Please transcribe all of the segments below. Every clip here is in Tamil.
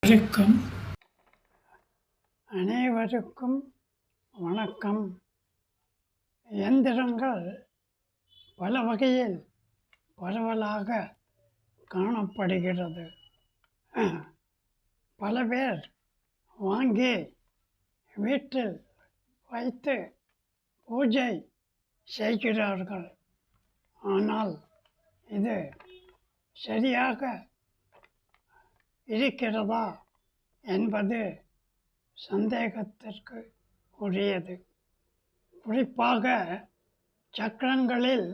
அனைவருக்கும் அனைவருக்கும் வணக்கம். இயந்திரங்கள் பல வகையில் பரவலாக காணப்படுகிறது. பல பேர் வாங்கி வீட்டில் வைத்து பூஜை செய்கிறார்கள். ஆனால் இது சரியாக இருக்கிறதா என்பது சந்தேகத்திற்கு உரியது. குறிப்பாக சக்கரங்களில்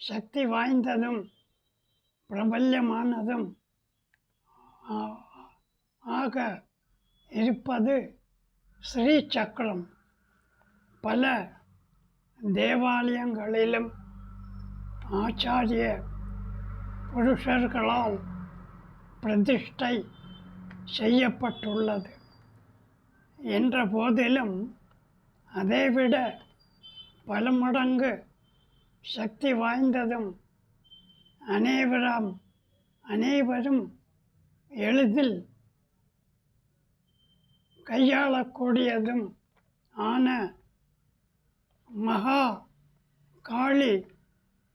சக்தி வாய்ந்ததும் பிரபல்யமானதும் ஆக இருப்பது ஸ்ரீ சக்கரம் பல தேவாலயங்களிலும் ஆச்சாரிய புருஷர்களால் பிரதிஷ்டை செய்யப்பட்டுள்ளது. என்ற போதிலும் அதைவிட பல மடங்கு சக்தி வாய்ந்ததும் அனைவராம் அனைவரும் எளிதில் கையாளக்கூடியதும் ஆன மகா காளி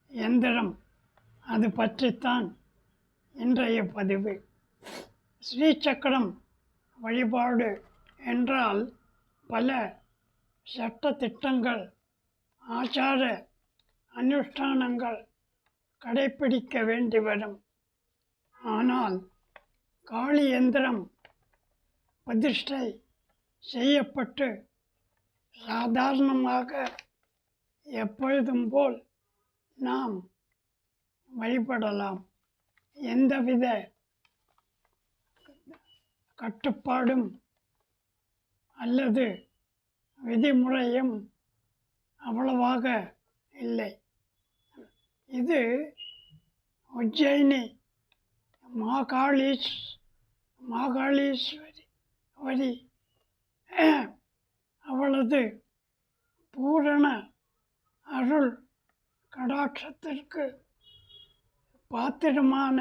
எந்திரம். அது பற்றித்தான் இன்றைய பதிவு. ஸ்ரீசக்கரம் வழிபாடு என்றால் பல சட்ட திட்டங்கள் ஆச்சார அனுஷ்டானங்கள் கடைப்பிடிக்க வேண்டி வரும். ஆனால் காளி எந்திரம் பிரதிஷ்டை செய்யப்பட்டு சாதாரணமாக எப்பொழுதும் போல் நாம் வழிபடலாம். எந்தவித கட்டுப்பாடும் அல்லது விதிமுறையும் அவ்வளவாக இல்லை. இது உஜ்ஜயினி மாகாளீஸ் மாகாளீஸ்வரி வரி அவளது பூரண அருள் கடாட்சத்திற்கு பாத்திரமான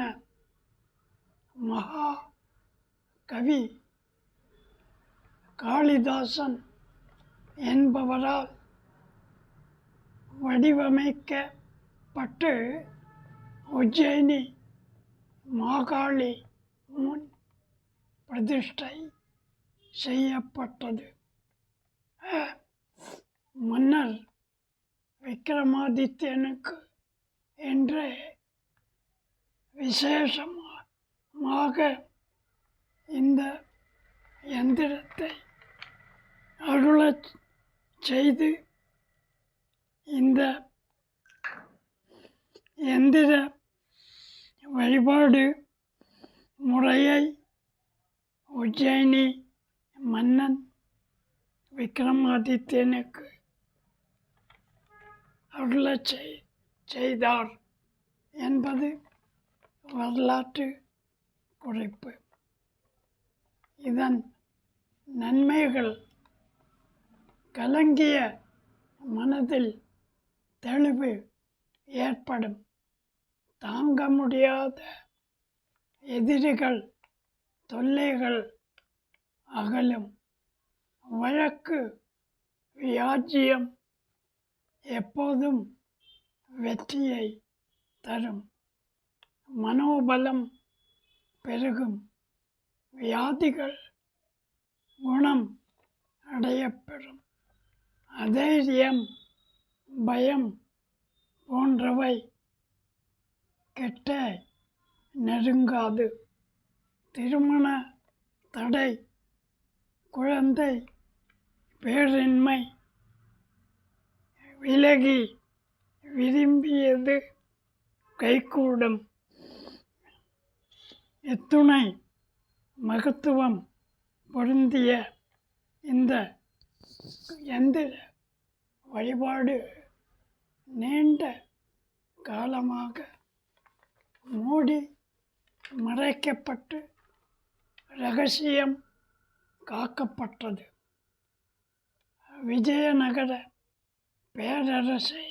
மகா கவி காளிதாசன் என்பவரால் வடிவமைக்கப்பட்டு உஜ்ஜயினி மாகாளி முன் பிரதிஷ்டை செய்யப்பட்டது. மன்னர் விக்ரமாதித்யனுக்கு என்று விசேஷமாக இந்த எந்திரத்தை அருளச் செய்து இந்த எந்திர வழிபாடு முறையை உஜ்ஜயினி மன்னன் விக்ரமாதித்யனுக்கு அருளச் செய்தார் என்பது வரலாற்று குறிப்பு. இதன் நன்மைகள் கலங்கிய மனதில் தெளிவு ஏற்படும். தாங்க முடியாத எதிரிகள் தொல்லைகள் அகலும். வழக்கு வியாஜ்யம் எப்போதும் வெற்றியை தரும். மனோபலம் பெருகும். வியாதிகள் குணம் அடையப்பெறும். அதைரியம் பயம் போன்றவை கெட்ட நெருங்காது. திருமண தடை குழந்தை பேரின்மை விலகி விரும்பியது கைகூடும். எத்துணை மகத்துவம் பொருந்திய இந்த எந்திர வழிபாடு நீண்ட காலமாக மூடி மறைக்கப்பட்டு ரகசியம் காக்கப்பட்டது. விஜயநகர பேரரசை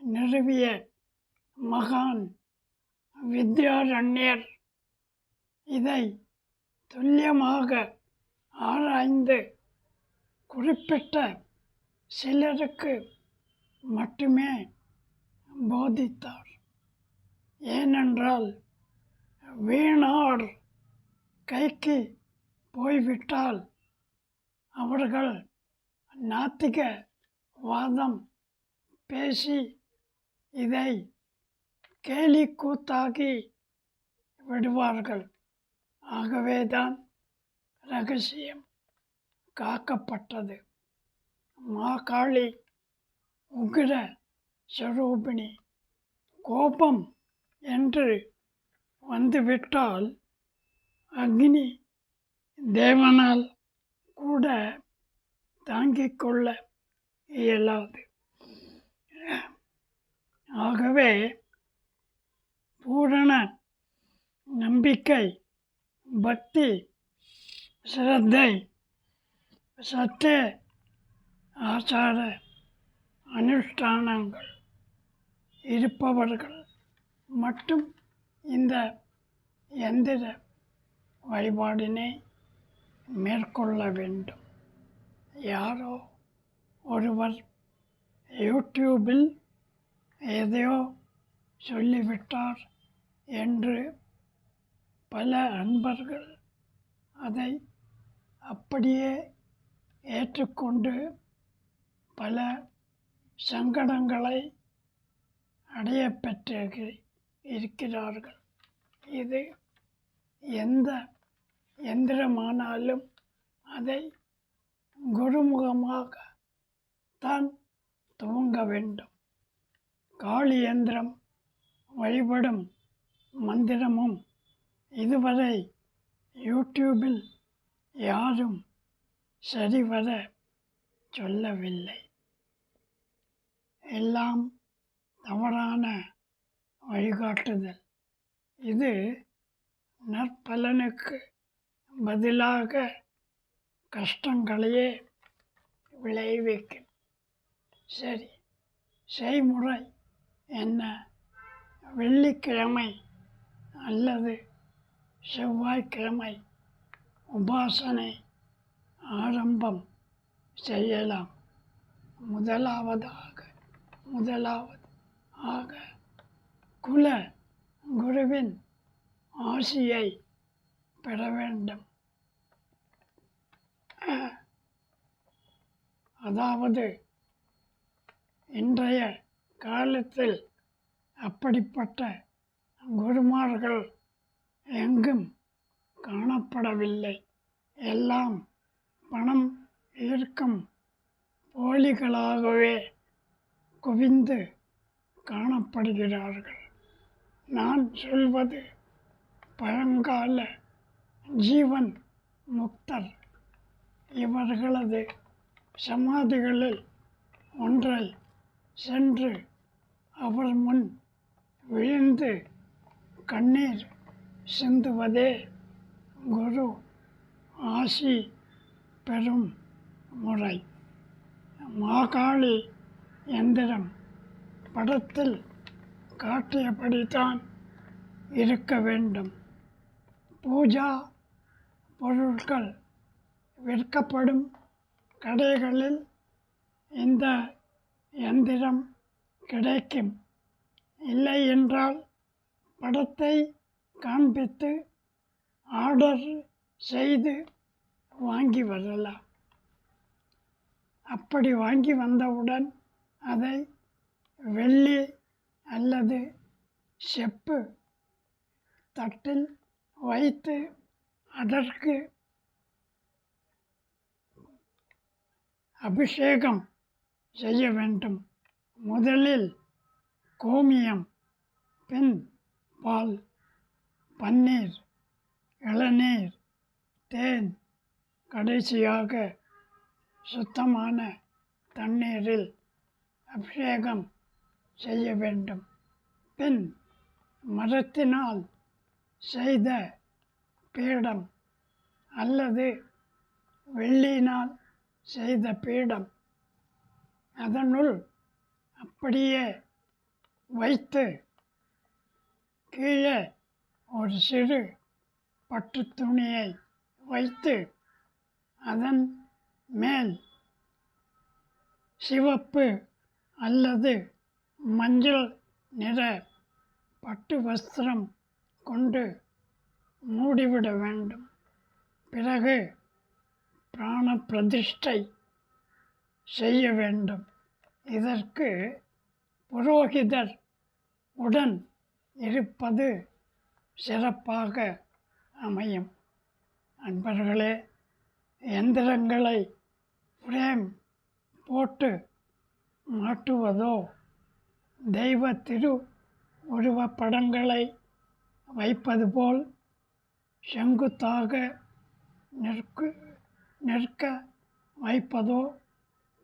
நிறுவிய மகான் வித்யாரண்யர் இதை துல்லியமாக ஆராய்ந்து குறிப்பிட்ட சிலருக்கு மட்டுமே போதித்தார். ஏனென்றால் வீணார் கைக்கு போய்விட்டால் அவர்கள் நாத்திக வாதம் பேசி இதை கேலி கூத்தாகி விடுவார்கள். ஆகவேதான் ரகசியம் காக்கப்பட்டது. மாகாளி உக்ர ஸ்வரூபிணி கோபம் என்று வந்துவிட்டால் அக்னி தேவனால் கூட தாங்கிக் கொள்ள இயலாது. ஆகவே பூரண நம்பிக்கை பக்தி சிரத்தை சற்றே ஆச்சார அனுஷ்டானங்கள் இருப்பவர்கள் மட்டும் இந்த எந்திர வழிபாடினை மேற்கொள்ள வேண்டும். யாரோ ஒருவர் யூடியூபில் எதையோ சொல்லிவிட்டார் என்று பல அன்பர்கள் அதை அப்படியே ஏற்றுக்கொண்டு பல சங்கடங்களை அடைய பெற்று இருக்கிறார்கள். இது எந்த எந்திரமானாலும் அதை குருமுகமாக தான் துவங்க வேண்டும். காளி எந்திரம் வழிபடும் மந்திரமும் இதுவரை யூடியூபில் யாரும் சரிவர சொல்லவில்லை. எல்லாம் தவறான வழிகாட்டுதல். இது நற்பலனுக்கு பதிலாக கஷ்டங்களையே விளைவிக்கும். சரி செய்முறை என்ன? வெள்ளிக்கிழமை அல்லது செவ்வாய்க்கிழமை உபாசனை ஆரம்பம் செய்யலாம். முதலாவதாக முதலாவது ஆக குல குருவின் ஆசியை பெற வேண்டும். அதாவது இன்றைய காலத்தில் அப்படிப்பட்ட குருமார்கள் எங்கும் காணப்படவில்லை. எல்லாம் பணம் ஈர்க்கும் போலிகளாகவே குவிந்து காணப்படுகிறார்கள். நான் சொல்வது பழங்கால ஜீவன் முக்தர் இவர்களது சமாதிகளில் ஒன்றை சென்று அவர் முன் விழுந்து கண்ணீர் சிந்துவதே குரு ஆசி பெறும் முறை. மாகாளி எந்திரம் படத்தில் காட்டியபடிதான் இருக்க வேண்டும். பூஜா பொருட்கள் விற்கப்படும் கடைகளில் இந்த எந்திரம் கிடைக்கும். இல்லை என்றால் படத்தை காண்பித்து ஆர்டர் செய்து வாங்கி வரலாம். அப்படி வாங்கி வந்தவுடன் அதை வெள்ளி அல்லது செப்பு தட்டில் வைத்து அதற்கு அபிஷேகம் செய்ய வேண்டும். முதலில் கோமியம் பின் பால் பன்னீர் இளநீர் தேன் கடைசியாக சுத்தமான தண்ணீரில் அபிஷேகம் செய்ய வேண்டும். பின் மரத்தினால் செய்த பீடம் அல்லது வெள்ளியினால் செய்த பீடம். அதனுள் அப்படியே வைத்து கீழே ஒரு சிறு பட்டு துணியை வைத்து அதன் மேல் சிவப்பு அல்லது மஞ்சள் நிற பட்டு வஸ்திரம் கொண்டு மூடிவிட வேண்டும். பிறகு பிராண பிரதிஷ்டை செய்ய வேண்டும். இதற்கு புரோகிதர் உடன் இருப்பது சிறப்பாக அமையும். அன்பர்களே எந்திரங்களை ஃப்ரேம் போட்டு மாட்டுவதோ தெய்வ திரு உருவப்படங்களை வைப்பது போல் செங்குத்தாக நிற்கு நிற்க வைப்பதோ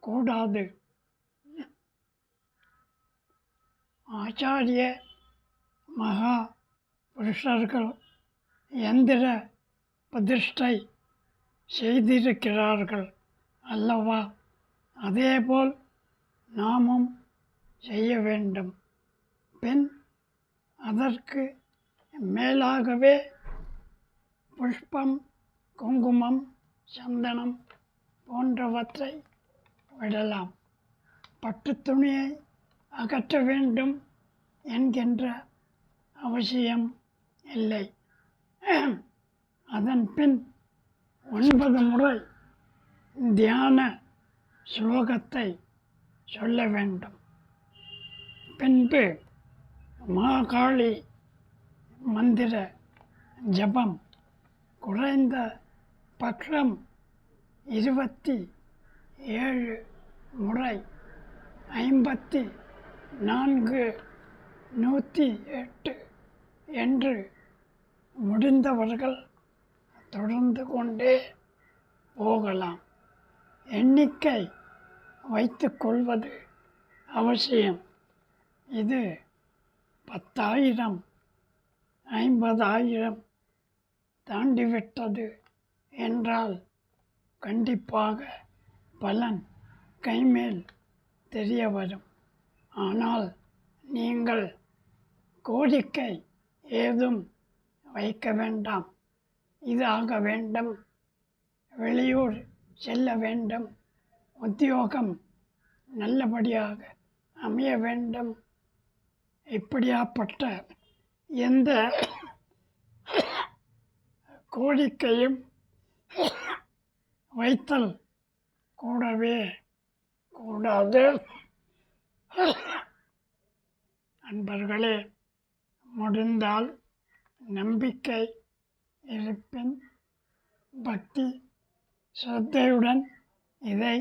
கூடாது. ஆச்சாரிய மகா புருஷர்கள் எந்திர பிரதிஷ்டை செய்திருக்கிறார்கள் அல்லவா? அதேபோல் நாமும் செய்ய வேண்டும். பின் அதற்கு மேலாகவே புஷ்பம் குங்குமம் சந்தனம் போன்றவற்றை விடலாம். பட்டு துணியை அகற்ற வேண்டும் என்கின்ற அவசியம் இல்லை. அதன் பின் ஒன்பது முறை தியான ஸ்லோகத்தை சொல்ல வேண்டும். பின்பு மாகாளி மந்திர ஜபம் குறைந்த பட்சம் இருபத்தி ஏழு முறை ஐம்பத்தி நான்கு நூற்றி எட்டு என்று முடிந்தவர்கள் தொடர்ந்து கொண்டே போகலாம். எண்ணிக்கை வைத்துக்கொள்வது அவசியம். இது பத்தாயிரம் ஐம்பதாயிரம் தாண்டிவிட்டது. என்றால் கண்டிப்பாக பலன் கைமேல் தெரிய வரும் ஆனால் நீங்கள் கோரிக்கை ஏதும் வைக்க வேண்டாம். இதாக வேண்டும். வெளியூர் செல்ல வேண்டும். உத்தியோகம் நல்லபடியாக அமைய வேண்டும். இப்படியாப்பட்ட எந்த கோரிக்கையும் வைத்தல் கூடவே கூடாது. நண்பர்களே முடிந்தால் நம்பிக்கை இருப்பின் பக்தி சிரத்தையுடன் இதை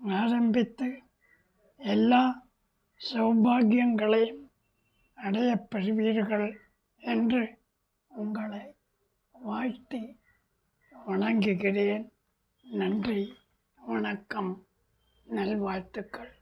ஆரம்பித்து எல்லா சௌபாகியங்களையும் அடையப் பெறுவீர்கள் என்று உங்களை வாழ்த்தி வணங்குகிறேன். நன்றி. வணக்கம். நல்வாழ்த்துக்கள்.